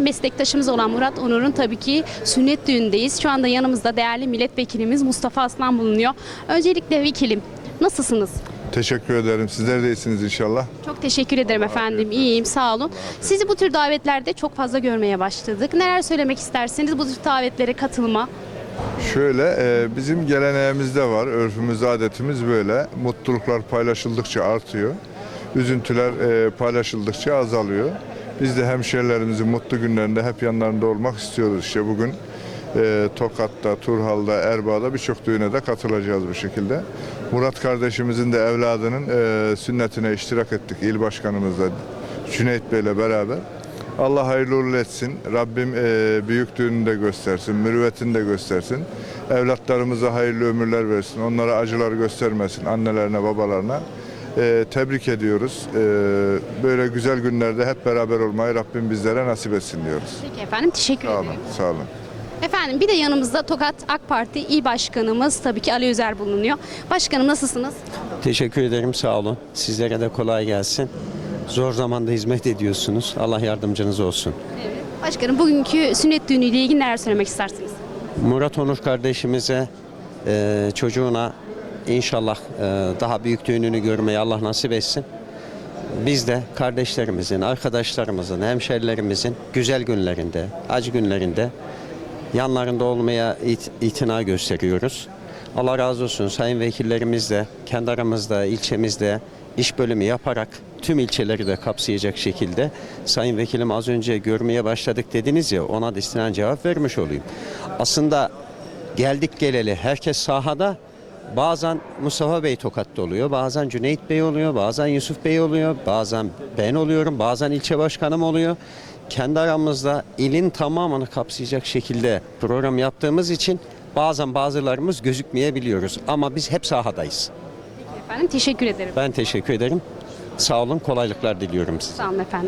Meslektaşımız olan Murat Onur'un tabii ki sünnet düğündeyiz. Şu anda yanımızda değerli milletvekilimiz Mustafa Aslan bulunuyor. Öncelikle vekilim nasılsınız? Teşekkür ederim. Sizler de iyisiniz inşallah. Çok teşekkür ederim efendim. İyiyim sağ olun. Sizi bu tür davetlerde çok fazla görmeye başladık. Neler söylemek isterseniz bu tür davetlere katılma. Şöyle e, bizim geleneğimizde var, örfümüz, adetimiz böyle. Mutluluklar paylaşıldıkça artıyor. Üzüntüler e, paylaşıldıkça azalıyor. Biz de hemşehrilerimizin mutlu günlerinde hep yanlarında olmak istiyoruz. İşte bugün e, Tokat'ta, Turhal'da, Erbaa'da birçok düğüne de katılacağız bu şekilde. Murat kardeşimizin de evladının e, sünnetine iştirak ettik il başkanımızla Cüneyt Bey'le beraber. Allah hayırlı uğurlu etsin. Rabbim e, büyüklüğünü de göstersin, mürüvvetini de göstersin. Evlatlarımıza hayırlı ömürler versin. Onlara acılar göstermesin, annelerine, babalarına. E, tebrik ediyoruz. E, böyle güzel günlerde hep beraber olmayı Rabbim bizlere nasip etsin diyoruz. Peki efendim teşekkür Sağ olun, ederim. sağ olun. Efendim bir de yanımızda Tokat AK Parti İl Başkanımız tabii ki Ali Özer bulunuyor. Başkanım nasılsınız? Teşekkür ederim sağ olun. Sizlere de kolay gelsin. Zor zamanda hizmet ediyorsunuz. Allah yardımcınız olsun. Başkanım bugünkü sünnet düğünüyle ilgili neler söylemek istersiniz? Murat Onur kardeşimize, e, çocuğuna inşallah e, daha büyük düğününü görmeyi Allah nasip etsin. Biz de kardeşlerimizin, arkadaşlarımızın, hemşerilerimizin güzel günlerinde, acı günlerinde yanlarında olmaya it- itina gösteriyoruz. Allah razı olsun sayın vekillerimiz de kendi aramızda, ilçemizde iş bölümü yaparak tüm ilçeleri de kapsayacak şekilde sayın vekilim az önce görmeye başladık dediniz ya ona da istinaden cevap vermiş olayım. Aslında geldik geleli herkes sahada Bazen Mustafa Bey Tokat'ta oluyor, bazen Cüneyt Bey oluyor, bazen Yusuf Bey oluyor, bazen ben oluyorum, bazen ilçe başkanım oluyor. Kendi aramızda ilin tamamını kapsayacak şekilde program yaptığımız için bazen bazılarımız gözükmeyebiliyoruz. Ama biz hep sahadayız. Efendim teşekkür ederim. Ben teşekkür ederim. Sağ olun, kolaylıklar diliyorum size. Sağ olun efendim.